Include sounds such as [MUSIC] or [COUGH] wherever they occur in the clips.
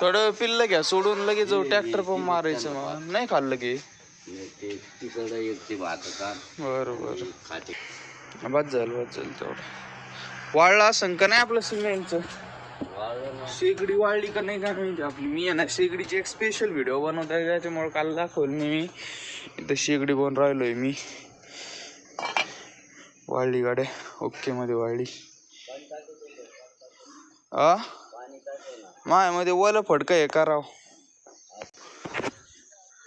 थोडं पिल्लं घ्या सोडून लगेच ट्रॅक्टर पण मारायचं मग. नाही खाल्लं की. ते तिकडं एक ते भात बरोबर. बस झालं बस झालं तेवढं. वाळला असं का नाही आपलं सिमेंटचं? शेगडी वाळली का नाही का माहिती आपली. मी आहे ना शेगडीची एक स्पेशल व्हिडिओ बनवत आहे त्याच्यामुळे काल दाखवलं मी मी. इथं शेगडी बनवून राहिलोय मी. वाळली गाड्या. ओके मध्ये वाळली. आ? मायामध्ये वल फडकं आहे कराव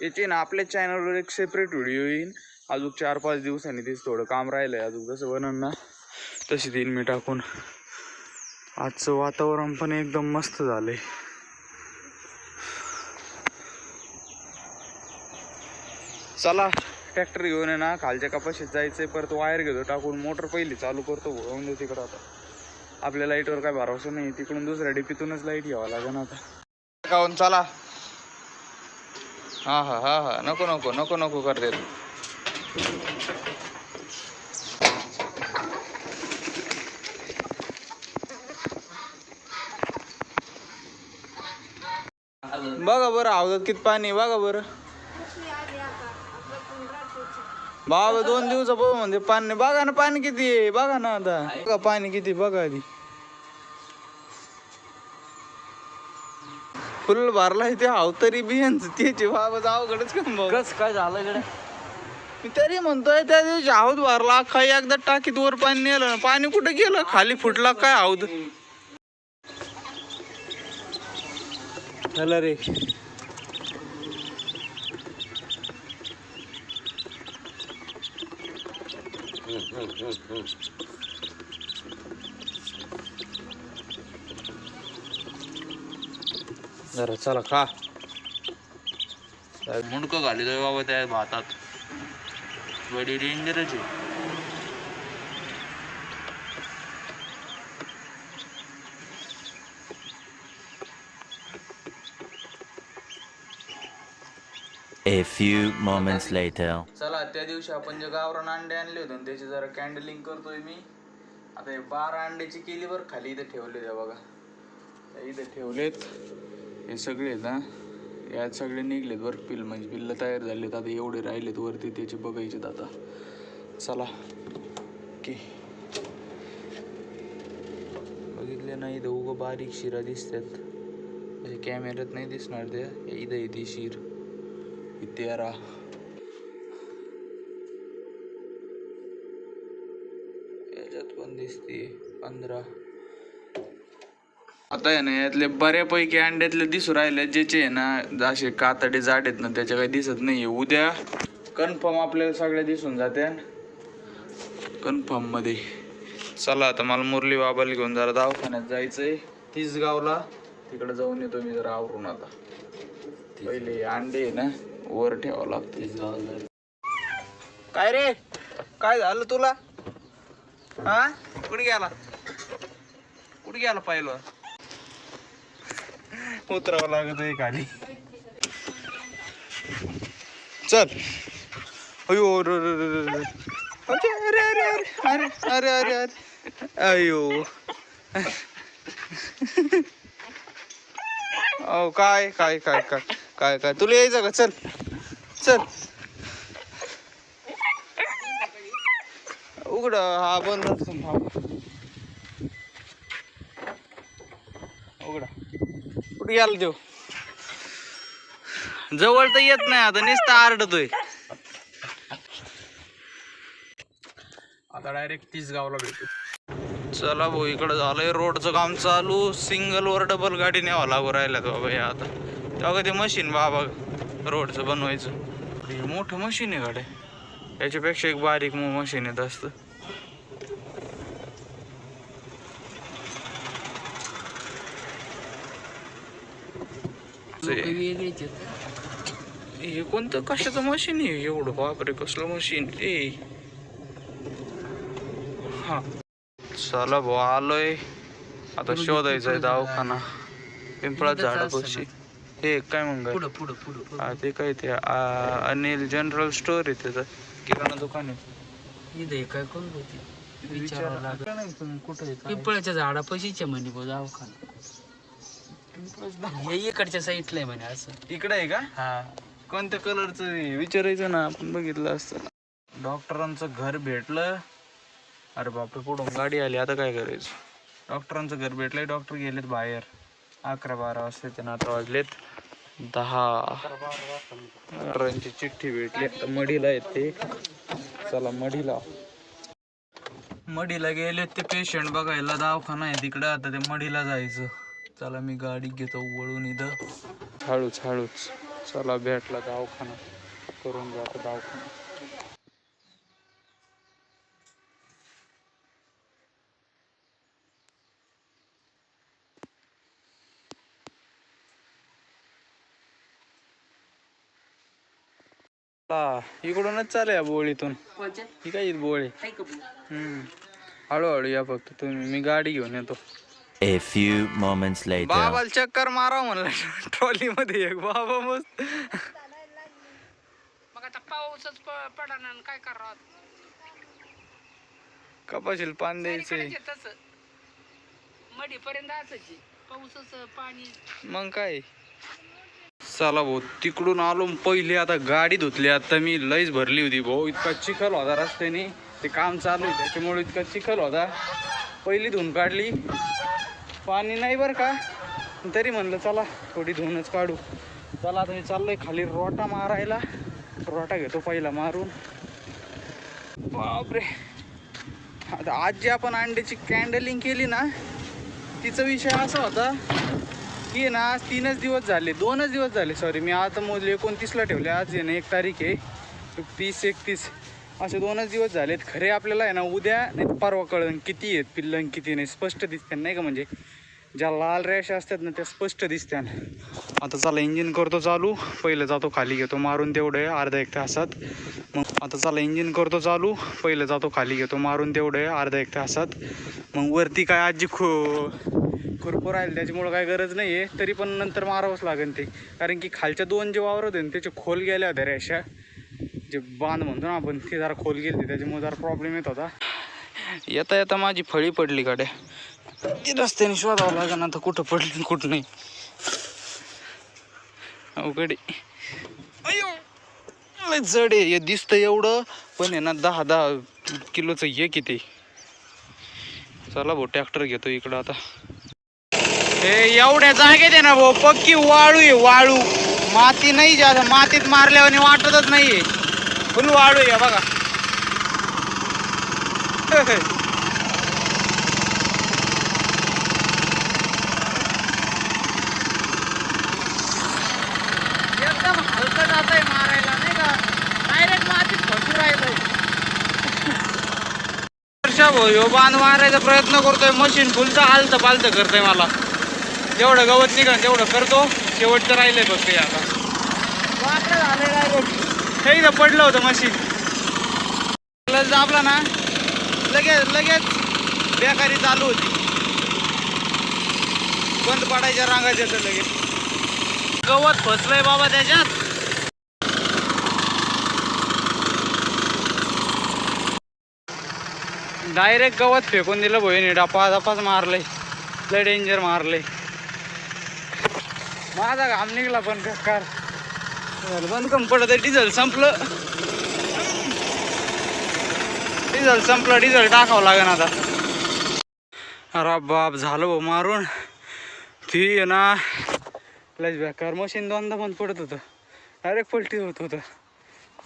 याची ना आपल्या चॅनलवर एक सेपरेट व्हिडिओ येईन. अजून चार पाच दिवसांनी तेच थोडं काम राहिलंय. अजून कसं बनन ना तशी देईन मी टाकून. आजचं वातावरण पण एकदम मस्त झालंय. चला ट्रॅक्टर घेऊन ये ना. खालच्या कपाशीत जायचंय. परत वायर घेतो टाकून. मोटर पहिली चालू करतो होऊन दे तिकडं आता. आपल्या लाईटवर काय भरोसा नाही. तिकडून दुसऱ्या डिपीतूनच लाइट घ्यावा लागेल आता. काऊन? चला. हा हा हा हा. नको नको नको नको करते बघा बरं आवडत किती पाणी बघा बरं. बाबा दोन दिवसापासून म्हणजे पाणी. बघा ना पाणी किती आहे बघा ना आता. बघा पाणी किती बघा आधी. फुल भरलाय ते हाव तरी बियांच त्याचे बाबा बाबा. कस काय झालं इकडे? मी तरी म्हणतोय त्या दिवशी हाऊद भरला काही एकदा टाकीत वर पाणी नेलं पाणी कुठे गेलं? खाली फुटला काय? हाऊद चला रे. जरा चला खा. मुंडकं घाली बाबा त्या भातात. बडी डेंजरच आहे. A few moments later. त्या दिवशी आपण जे गावरान अंडे आणले होते ना, त्याची जरा कॅन्डलिंग करतोय मी. आता हे बारा अंड्याची केली बरं खाली इथं ठेवले त्या बघा. त्या इथं ठेवलेत. हे सगळे आहेत ना यात सगळे निघलेत बरं पिल म्हणजे पिल्ल तयार झालेत. आता एवढे राहिलेत वरती त्याचे बघायचेत आता. चला. की बघितले नाही इथं उगं बारीक शिरा दिसतात. म्हणजे कॅमेऱ्यात नाही दिसणार ते इथं येते शिर. तेरा पण दिसते पंधरा. आता आहे ना यातले बऱ्यापैकी अंड्यातले दिसू राहिले ज्याचे आहे ना जसे कातडे जाड आहेत ना त्याच्या काही दिसत नाहीये. उद्या कन्फर्म आपल्याला सगळ्या दिसून जाते. कन्फर्ममध्ये. चला आता मला मुरली बाबाला घेऊन जरा दवाखान्यात जायचंय. तीस गावला तिकडे जाऊन येतो मी जरा आवरून आता. पहिले अंडे आहे ना वर ठेवावं लागते. काय रे? काय झालं तुला? हा? पाहिलं? उतरावं लागत आहे खाली. चल. अयो अरे अरे अरे अरे अरे अरे अरे. अयो. अहो काय काय काय काय काय काय? तुला यायचं का? चल. चल. उघड हा बंद असेल थांब उघडा. कुठे गेला देव जवळ तर येत नाही आता नुसतं आरडतोय. आता डायरेक्ट तीस गावला भेटू. चला भाऊ इकडं झालंय रोडचं काम चालू. सिंगल वर डबल गाडी न्यावं लागू राहिल्यात बाबा हे आता. तेव्हा ते मशीन बाबा रोडचं बनवायचं. मोठं मशीन आहे गाड्या. याच्यापेक्षा एक बारीक मशीन येत असतं. ते- हे कोणतं? कशाचं मशीन आहे? एवढं बापरे कसलं मशीन ए. हा. चला भाऊ आलोय. आता शोधायचं आहे दवाखाना. पिंपळात झाडापाशी हे काय मग पुढं पुढं पुढं हा ते काय ते अनिल जनरल स्टोर आहे त्याचं. किराणा दुकान आहे. काय पिंपळाच्या झाडापाशीच आहे म्हणे दवाखाना. हे इकडच्या साईडला आहे म्हणे असं. इकडे आहे का? हा. कोणत्या कलरचं विचारायचं ना आपण बघितलं असतं. डॉक्टरांचं घर भेटलं. अरे बापरे पुढून गाडी आली आता काय करायचं? डॉक्टरांचं घर भेटलंय डॉक्टर गेलेत बाहेर. अकरा बारा वाजता त्यांना आता वाजलेत. दहा. अकरांची चिठ्ठी भेटली. आता मढीला आहेत ते. चला मढीला. मढीला गेले ते पेशंट बघायला. दवाखाना आहे तिकडं. आता ते मढीला जायचं. चला मी गाडी घेतो वळून इथं. हळूच हळूच चला भेटला दवाखाना. करून जातो दवाखाना. ला, इकडूनच चालू बोळीतून. कोणच्या? ही काय बोळी? हम्म. हळूहळू या फक्त तुम्ही. मी गाडी घेऊन येतो. A few moments later. बाबाला चक्कर मारा म्हणलं. ट्रॉली मध्ये एक बाबा मस्त. मग आता पाऊसच पडा ना काय करावं कपाशील पान द्यायचंय. तस. मडी पर्यंत असायची पाऊसच पाणी. मग काय? चला भाऊ तिकडून आलो म पहिले आता गाडी धुतली. आता मी लईच भरली होती भाऊ. इतका चिखल होता रस्त्याने. ते काम चालू आहे त्याच्यामुळे इतका चिखल होता. पहिली धुवून काढली. पाणी नाही बरं का? तरी म्हणलं चला थोडी धुवूनच काढू. चला आता मी चाललोय खाली रोटा मारायला. रोटा घेतो पहिला मारून. बापरे. आता आज जी आपण अंड्याची कॅन्डलिंग केली ना तिचा विषय असा होता की ना आज तीनच दिवस झाले दोनच दिवस झाले सॉरी मी आता मोजले एकोणतीसला ठेवले आज आहे ना एक तारीख आहे. तीस एकतीस. असे दोनच दिवस झालेत. खरे आपल्याला आहे ना उद्या नाही परवा कळन किती आहेत पिल्लं किती नाही स्पष्ट दिसते नाही का म्हणजे? ज्या लाल रेषा असतात ना त्या स्पष्ट दिसतात आता चला इंजिन करतो चालू. पहिलं जातो खाली घेतो. मारून तेवढं अर्धा एक तासात. मग आता चला इंजिन करतो चालू. पहिलं जातो खाली घेतो. मारून तेवढं अर्धा एक तासात. मग वरती काय आजी खो खुरपू राहील त्याच्यामुळं काय गरज नाही आहे तरी पण नंतर मारावंच लागेल ते. कारण की खालच्या दोन जे वावर होते ना त्याचे खोल गेल्या होत्या रेषा. जे बांध म्हणतो ना आपण ते जरा खोल गेली त्याच्यामुळे जरा प्रॉब्लेम येत होता. येता येता माझी फळी पडली गाड्या. ती रस्त्याने शोधावं लागेल आता कुठं पडली कुठं नाही. अवघडे अयो जड आहे. हे दिसतं एवढं पण आहे ना दहा दहा किलोचं ये किती चला भाऊ ट्रॅक्टर घेतो इकडं आता. हे एवढ्या जागेत आहे ना भाऊ पक्की वाळू आहे वाळू. माती नाही जास्त मातीत मारल्यावर वाटतच नाहीये. फुल वाळू आहे बघा [LAUGHS] एकदम हलकं जात आहे मारायला नाही का डायरेक्ट मातीत फसू राहिलंय वर्षा भाऊ ह्यो बांध मारायचा प्रयत्न करतोय. मशीन फुलचं हालतं पालतं करतोय मला. जेवढं गवत निघन तेवढं करतो. शेवटचं राहिलंय फक्त हे आता. हे इथं पडलं होतं मशीन. प्लस दाबला ना लगेच लगेच बेकारी चालू होती. बंद पडायच्या रांगाच्या तर लगेच. गवत फसलंय बाबा त्याच्यात. डायरेक्ट गवत फेकून दिलं भोईने डपा दपाच मारलंय लय डेंजर मारलंय माझा घाम निघला पण बेकार झालं बंद कम पडत डिझेल संपलं. डिझेल संपलं डिझेल टाकावं लागेल आता. अरे बाप झालं भाऊ मारून. ती आहे ना लयच बेकार मशीन दोनदा बंद पडत होतं. डायरेक्ट पलटी होत होतं.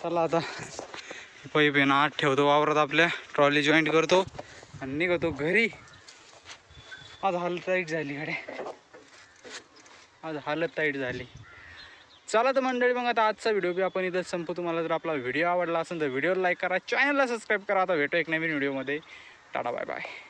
चला आता. पाईप आहे ना आत ठेवतो वावरात आपल्या. ट्रॉली जॉईंट करतो. आणि निघतो घरी. आज हालत टाईट झाली गाड्या. आज हालत टाईट झाली. चला तर मंडळी मग आता आजचा व्हिडिओ बी आपण इथं संपू तुम्हाला जर आपला व्हिडिओ आवडला असेल तर व्हिडिओला लाईक करा. चॅनलला सबस्क्राईब करा. आता भेटू एक नवीन व्हिडिओमध्ये टाटा बाय बाय